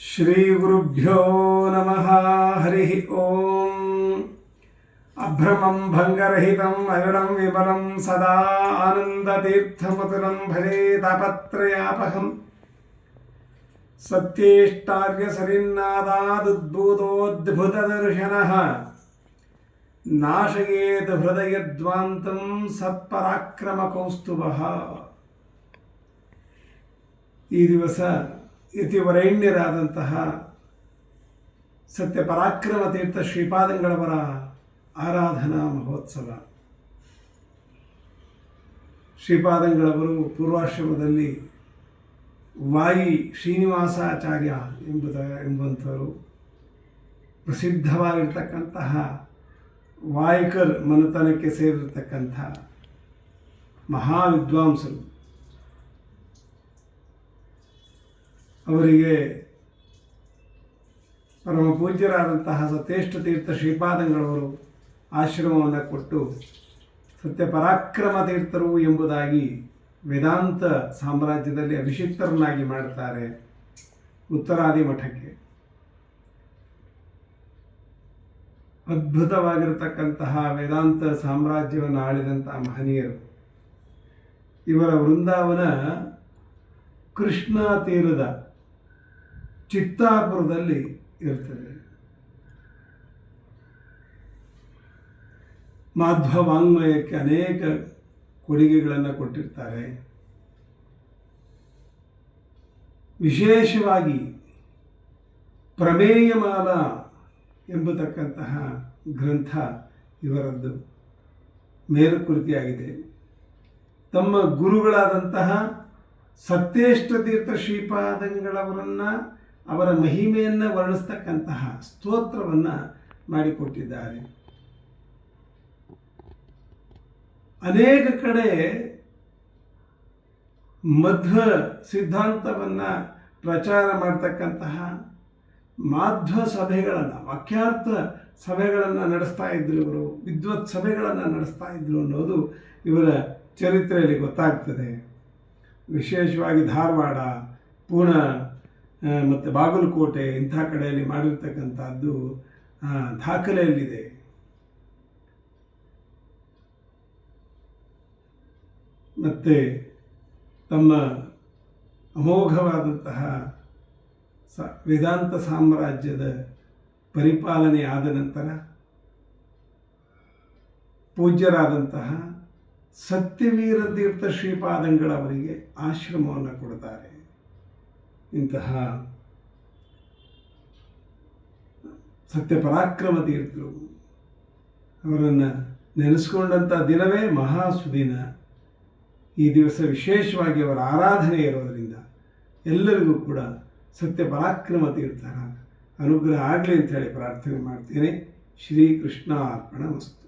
శ్రీగురుభ్యో నమ హరి ఓం అభ్రమం భంగరహితం అవిడం విమలం సదా ఆనందతీర్థమతులం భలే తాపత్రయాపహం సత్యేష్టార్యసరిన్నాదాదుద్భూతోద్భుతదర్శన నాశయేత్ హృదయద్వాంతం సత్పరాక్రమకౌస్తుభ ಈ ದಿವಸ ಯತಿವರೈಣ್ಯರಾದಂತಹ ಸತ್ಯ ಪರಾಕ್ರಮ ತೀರ್ಥ ಶ್ರೀಪಾದಂಗಳವರ ಆರಾಧನಾ ಮಹೋತ್ಸವ. ಶ್ರೀಪಾದಂಗಳವರು ಪೂರ್ವಾಶ್ರಮದಲ್ಲಿ ವಾಯಿ ಶ್ರೀನಿವಾಸಾಚಾರ್ಯ ಎಂಬುದ, ಎಂಬಂಥವರು ಪ್ರಸಿದ್ಧವಾಗಿರ್ತಕ್ಕಂತಹ ವಾಯ್ಕರ್ ಮನೆತನಕ್ಕೆ ಸೇರಿರ್ತಕ್ಕಂಥ ಮಹಾವಿದ್ವಾಂಸರು. ಅವರಿಗೆ ಪರಮ ಪೂಜ್ಯರಾದಂತಹ ಸತೇಷ್ಟ ತೀರ್ಥ ಶ್ರೀಪಾದಂಗಳವರು ಆಶ್ರಮವನ್ನು ಕೊಟ್ಟು ಸತ್ಯ ಪರಾಕ್ರಮ ತೀರ್ಥರು ಎಂಬುದಾಗಿ ವೇದಾಂತ ಸಾಮ್ರಾಜ್ಯದಲ್ಲಿ ಅಭಿಷಿಕ್ತರನ್ನಾಗಿ ಮಾಡುತ್ತಾರೆ ಉತ್ತರಾದಿ ಮಠಕ್ಕೆ. ಅದ್ಭುತವಾಗಿರತಕ್ಕಂತಹ ವೇದಾಂತ ಸಾಮ್ರಾಜ್ಯವನ್ನು ಆಳಿದಂತಹ ಮಹನೀಯರು. ಇವರ ವೃಂದಾವನ ಕೃಷ್ಣ ತೀರದ ಚಿತ್ತಾಪುರದಲ್ಲಿ ಇರ್ತದೆ. ಮಾಧ್ವ ವಾಂಗ್ಮಯಕ್ಕೆ ಅನೇಕ ಕೊಡುಗೆಗಳನ್ನು ಕೊಟ್ಟಿರ್ತಾರೆ. ವಿಶೇಷವಾಗಿ ಪ್ರಮೇಯಮಾಲ ಎಂಬತಕ್ಕಂತಹ ಗ್ರಂಥ ಇವರದ್ದು ಮೇರುಕೃತಿಯಾಗಿದೆ. ತಮ್ಮ ಗುರುಗಳಾದಂತಹ ಸತ್ಯೇಷ್ಟ ತೀರ್ಥ ಶ್ರೀಪಾದಂಗಳವರನ್ನು ಅವರ ಮಹಿಮೆಯನ್ನು ವರ್ಣಿಸ್ತಕ್ಕಂತಹ ಸ್ತೋತ್ರವನ್ನು ಮಾಡಿಕೊಟ್ಟಿದ್ದಾರೆ. ಅನೇಕ ಕಡೆ ಮಧ್ವ ಸಿದ್ಧಾಂತವನ್ನು ಪ್ರಚಾರ ಮಾಡ್ತಕ್ಕಂತಹ ಮಾಧ್ವ ಸಭೆಗಳನ್ನು, ವಾಕ್ಯಾರ್ಥ ಸಭೆಗಳನ್ನು ನಡೆಸ್ತಾ ಇದ್ರು ಇವರು, ವಿದ್ವತ್ ಸಭೆಗಳನ್ನು ನಡೆಸ್ತಾ ಇದ್ರು ಅನ್ನೋದು ಇವರ ಚರಿತ್ರೆಯಲ್ಲಿ ಗೊತ್ತಾಗ್ತದೆ. ವಿಶೇಷವಾಗಿ ಧಾರವಾಡ, ಪೂಣೆ ಮತ್ತು ಬಾಗಲಕೋಟೆ ಇಂಥ ಕಡೆಯಲ್ಲಿ ಮಾಡಿರ್ತಕ್ಕಂಥದ್ದು ದಾಖಲೆಯಲ್ಲಿದೆ. ಮತ್ತು ತಮ್ಮ ಅಮೋಘವಾದಂತಹ ಸ, ವೇದಾಂತ ಸಾಮ್ರಾಜ್ಯದ ಪರಿಪಾಲನೆ ಆದ ನಂತರ ಪೂಜ್ಯರಾದಂತಹ ಸತ್ಯವೀರ ತೀರ್ಥ ಶ್ರೀಪಾದಂಗಳವರಿಗೆ ಆಶ್ರಮವನ್ನು ಕೊಡ್ತಾರೆ. ಇಂತಹ ಸತ್ಯಪರಾಕ್ರಮ ತೀರ್ಥರು ಅವರನ್ನು ನೆನೆಸ್ಕೊಂಡಂಥ ದಿನವೇ ಮಹಾಸುದಿನ. ಈ ದಿವಸ ವಿಶೇಷವಾಗಿ ಅವರ ಆರಾಧನೆ ಇರೋದರಿಂದ ಎಲ್ಲರಿಗೂ ಕೂಡ ಸತ್ಯ ಪರಾಕ್ರಮ ತೀರ್ಥರ ಅನುಗ್ರಹ ಆಗಲಿ ಅಂತ ಹೇಳಿ ಪ್ರಾರ್ಥನೆ ಮಾಡ್ತೇನೆ. ಶ್ರೀಕೃಷ್ಣ ಅರ್ಪಣ ಮಸ್ತು